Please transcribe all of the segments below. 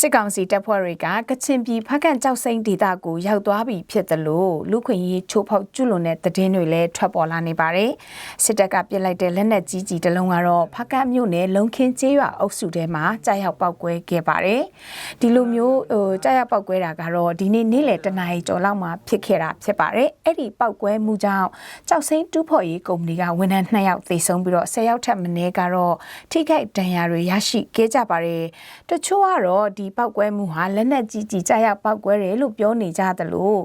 စစ်ကောင်စီတပ်ဖွဲ့တွေကကချင်ပြည်ဖက်ကန်ကြောက်စိမ့်ဒေသကိုရောက်သွားပြီဖြစ်တယ်လို့လူခွင့်ရေးချိုးဖောက်ကျူးလွန်တဲ့သတင်းတွေလည်းထွက်ပေါ်လာနေပါတယ်။စစ်တပ်ကပြစ်လိုက်တဲ့လက်နက်ကြီးကြီးတစ်လုံးကတော့ဖက်ကန်မြို့နယ်လုံခင်းကျေးရွာအုပ်စုထဲမှာကြားရောက်ပောက်ကွဲခဲ့ပါတယ်။ဒီလိုမျိုးဟိုကြားရောက်ပောက်ကွဲတာကတော့ဒီနေ့နေ့လယ်တနာရီကျော်လောက်မှာဖြစ်ခဲ့တာဖြစ်ပါတယ်။အဲ့ဒီပောက်ကွဲမှုကြောင့်ကြောက်စိမ့်တူးဖော်ရေးကုမ္ပဏီကဝန်ထမ်း2ယောက်သေဆုံးပြီးတော့10ယောက်ထက်မနည်းကတော့ထိခိုက်ဒဏ်ရာတွေရရှိခဲ့ကြပါတယ်။တချို့ကတော့ဒီပောက်ကွဲမှုဟာလက်နက်ကြီးကြီးကြားရောက်ပောက်ကွဲတယ်လို့ပြောနေကြသလို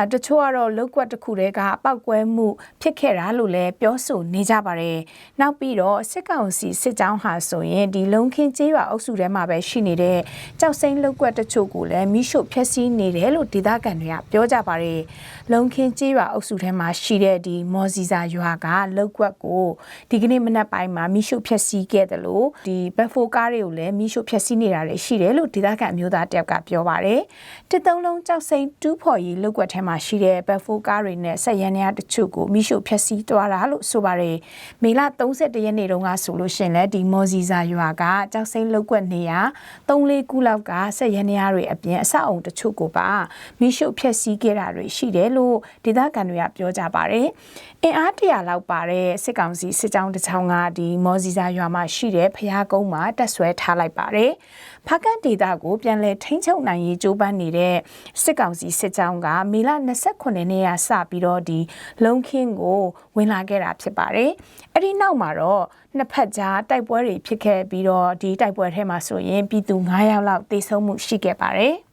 အတချို့ကတော့လောက်ကွက်တစ်ခုတည်းကပောက်ကွဲမှုဖြစ်ခဲ့တာလို့လည်းပြောဆိုနေကြပါတယ်။နောက်ပြီးတော့စစ်ကောင်စီစစ်ကြောင်းဟာဆိုရင်ဒီလုံခင်းကျေးရွာအုပ်စုထဲမှာပဲရှိနေတဲ့ကြောက်စိမ့်လောက်ကွက်တချို့ကိုလည်းမိရှုဖျက်ဆီးနေတယ်လို့ဒေသခံတွေကပြောကြပါတယ်။လုံခင်းကျေးရွာအုပ်စုထဲမှာရှိတဲ့ဒီမော်စီစာရွာကလောက်ကွက်ကိုဒီကနေ့မနက်ပိုင်းမှာမိရှုဖျက်ဆီးခဲ့တယ်လို့ဒီဘက်ဖိုကားတွေကိုလည်းမိရှုဖျက်ဆီးနေတာလည်းရှိတယ်လို့ဒေသခံအမျိုးသားတယောက်ကပြောပါတယ်။တစ်သုံးလုံးကြောက်စိမ့်တူးဖော်ရေးလုပ်ကွက်ထဲမှာရှိတဲ့ဘက်ဖိုကားတွေနဲ့ဆက်ရန်ရတချို့ကိုမိရှုဖျက်ဆီးသွားတာလို့ဆိုပါတယ်။မေလ31ရက်နေ့တုန်းကဆိုလို့ရှိရင်လည်းဒီမော်စီစာရွာကကြောက်စိမ့်လုပ်ကွက်နေရ3-4ခုလောက်ကဆက်ရန်ရတွေအပြင်အဆောက်အုံတချို့ကိုပါမိရှုဖျက်ဆီးခဲ့တာတွေရှိတယ်လို့ဒေသခံတွေကပြောကြပါတယ်။အင်အားတရာလောက်ပါတဲ့စစ်ကောင်စီစစ်ကြောင်းတစ်ချောင်းကဒီမော်စီစာရွာမှာရှိတဲ့ဖျားကုန်းမှာတက်ဆွဲထားလိုက်ပါတယ်။ဖားကန်ဒေတာကိုပြန်လည်ထိန်းချုပ်နိုင်ရေးကြိုးပမ်းနေတဲ့စစ်ကောင်စီစစ်ကြောင်းကမေလ29ရက်နေ့ကစပြီးတော့ဒီလုံခင်းကိုဝင်လာခဲ့တာဖြစ်ပါတယ်။အဲ့ဒီနောက်မှာတော့နှစ်ဖက်ကြားတိုက်ပွဲတွေဖြစ်ခဲ့ပြီးတော့ဒီတိုက်ပွဲထဲမှာဆိုရင်ပြည်သူ9ယောက်လောက်သေဆုံးမှုရှိခဲ့ပါတယ်။